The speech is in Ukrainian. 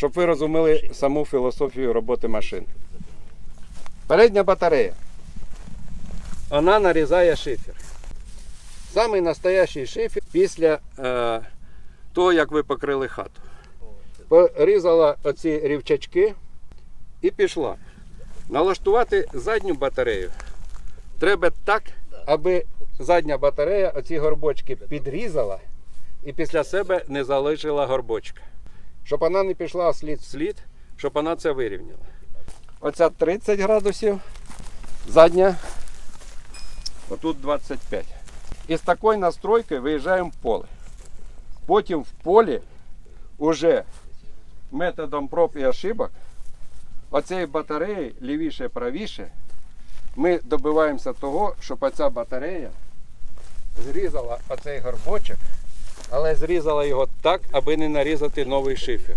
щоб ви розуміли саму філософію роботи машини. Передня батарея. Вона нарізає шифер. Самий настоящий шифер після е, того, як ви покрили хату. Порізала оці рівчачки і пішла. Налаштувати задню батарею треба так, аби задня батарея оці горбочки підрізала і після себе не залишила горбочка. Щоб вона не пішла слід в слід, щоб вона це вирівняла. Оця 30 градусів, задня, отут 25. І з такою настройкою виїжджаємо в поле. Потім в полі уже методом проб і ошибок оцієї батареї лівіше правіше ми добиваємося того, щоб оця батарея зрізала оцей горбочок, але зрізала його так, аби не нарізати новий шифер.